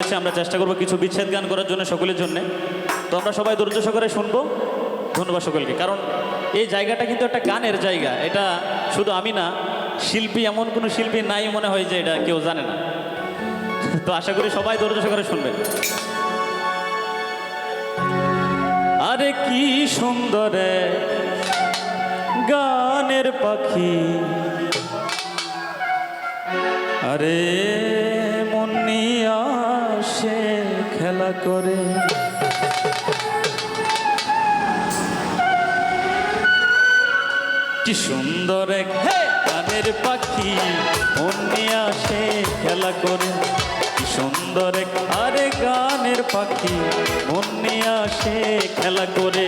আমরা চেষ্টা করব কিছু বিচ্ছেদ গান করার জন্য সকলের জন্য। তো আমরা সবাই ধৈর্য সহকারে শুনব। ধন্যবাদ সকলকে। কারণ এই জায়গাটা কিন্তু একটা গানের জায়গা। এটা শুধু আমি না, শিল্পী এমন কোনো শিল্পী নাই মনে হয় যে এটা কেউ জানে না। তো আশা করি সবাই ধৈর্য সহকারে শুনবেন। আরে কি সুন্দর গানের পাখি। আরে করে। কি সুন্দর এক গানের পাখি মনিয়া সে খেলা করে। কি সুন্দর এক আরে গানের পাখি মনিয়া সে খেলা করে।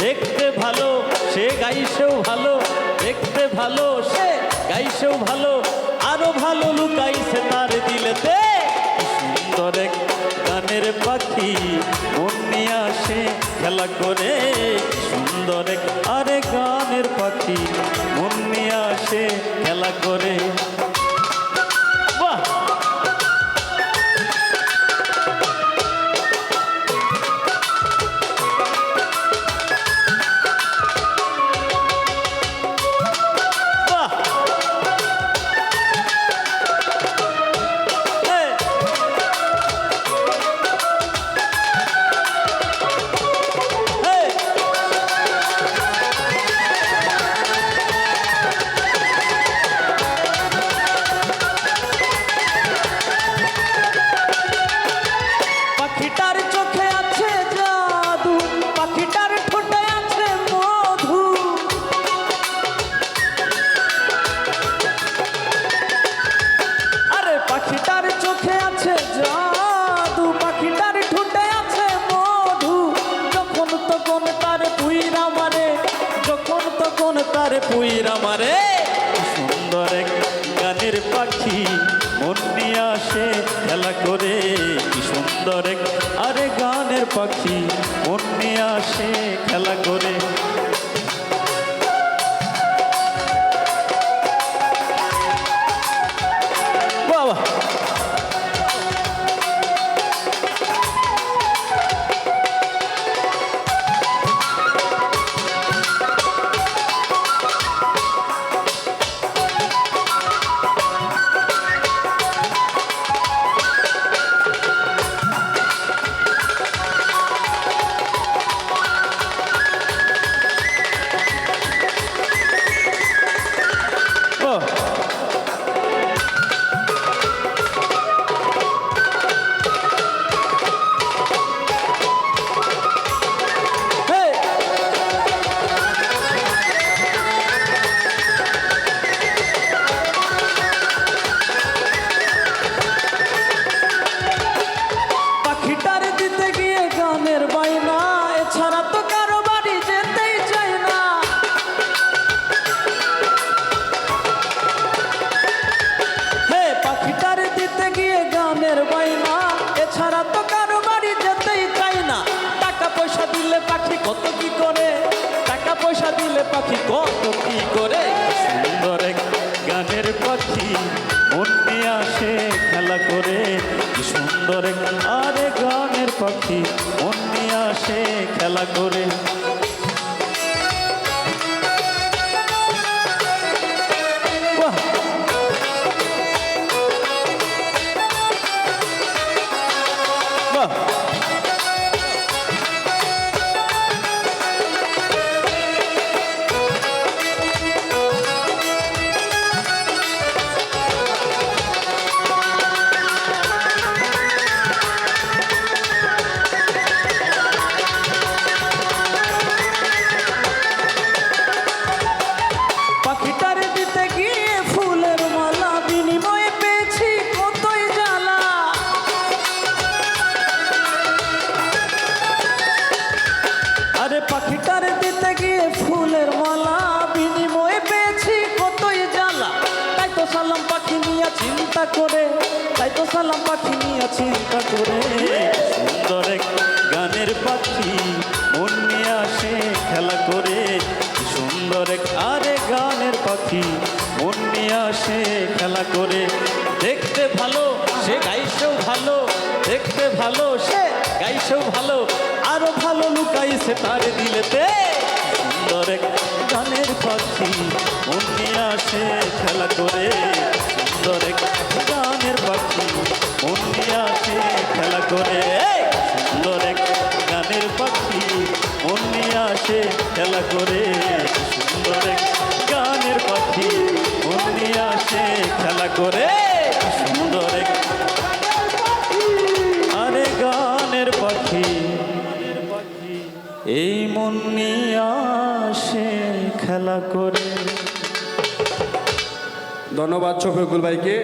দেখতে ভালো সে গাইছেও ভালো। দেখতে ভালো সে গাইছেও ভালো। আরও ভালো লুকাইছে তার দিলেতে। পাখি মন আসে খেলা করে। সুন্দর আরে গানের পাখি মন আসে খেলা করে। পুইরা মারে। সুন্দর এক গানের পাখি মন আসে খেলা করে। কি সুন্দর এক আরে গানের পাখি মন নিয়ে আসে খেলা করে। পয়সা দিলে পাখি কত কি করে? সুন্দর এক গানের পাখি মন নিয়ে আসে খেলা করে। সুন্দর আরে গানের পাখি মন নিয়ে আসে খেলা করে। তো পাখি চিন্তা করে। সুন্দর এক গানের পাখি মন নিয়ে আসে খেলা করে। সুন্দর এক আরে গানের পাখি মন নিয়ে আসে খেলা করে। দেখতে ভালো, সে গাইছেও ভালো। দেখতে ভালো, সে গাইছেও ভালো। আরও ভালো লুকাইছে তার দিলেতে। সুন্দর এক গানের পাখি মন নিয়ে আসে খেলা করে। সুন্দর এক করে। সুন্দর এক গানের পাখি মন নিয়ে আসে খেলা করে। সুন্দর এক গানের পাখি মন নিয়ে আসে খেলা করে। সুন্দর এক আরে গানের পাখি, এই মন নিয়ে আসে খেলা করে। ধন্যবাদ শফিকুল ভাইকে।